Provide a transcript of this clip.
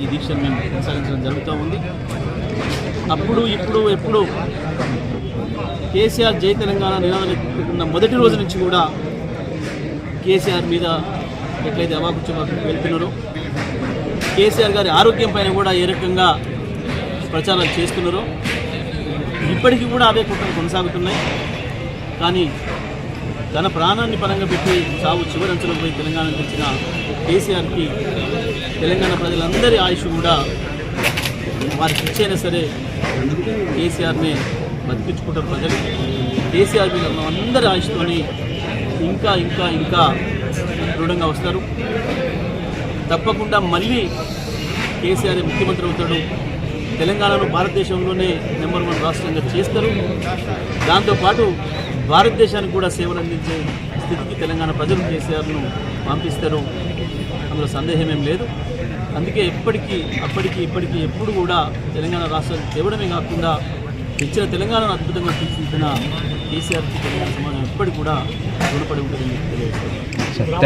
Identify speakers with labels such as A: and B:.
A: ఈ దీక్షను మేము కొనసాగించడం జరుగుతూ ఉంది. అప్పుడు ఇప్పుడు ఎప్పుడు కేసీఆర్ జై తెలంగాణ నినాదం మొదటి రోజు నుంచి కూడా కేసీఆర్ మీద ఎట్లయితే అవాకుచ్చు వెళ్తున్నారో కేసీఆర్ గారి ఆరోగ్యం పైన కూడా ఏ రకంగా ప్రచారాలు చేస్తున్నారో ఇప్పటికీ కూడా అవే కుట్రలు కొనసాగుతున్నాయి. కానీ తన ప్రాణాన్ని పరంగా పెట్టి సాగు చివరంచలో పోయి తెలంగాణ తెచ్చిన కేసీఆర్కి తెలంగాణ ప్రజలందరి ఆయుష్ కూడా వారికి ఇచ్చైనా సరే కేసీఆర్ని బతికించుకుంటారు ప్రజలు. కేసీఆర్ మీద అందరి ఆయుష్తోని ఇంకా ఇంకా ఇంకా దృఢంగా వస్తారు. తప్పకుండా మళ్ళీ కేసీఆర్ ముఖ్యమంత్రి అవుతాడు. తెలంగాణను భారతదేశంలోనే నెంబర్ వన్ రాష్ట్రంగా చేస్తారు. దాంతోపాటు భారతదేశానికి కూడా సేవలు అందించే స్థితికి తెలంగాణ ప్రజలు కేసీఆర్ను పంపిస్తారు అందులో సందేహం ఏం లేదు. అందుకే ఎప్పటికీ అప్పటికి ఇప్పటికీ ఎప్పుడు కూడా తెలంగాణ రాష్ట్రాన్ని తేవడమే కాకుండా ఇచ్చిన తెలంగాణను అద్భుతంగా తీర్చిదిద్దిన కేసీఆర్కి తెలంగాణ సమాజం ఎప్పటికి కూడా రుణపడి ఉంటుందని తెలియజేస్తారు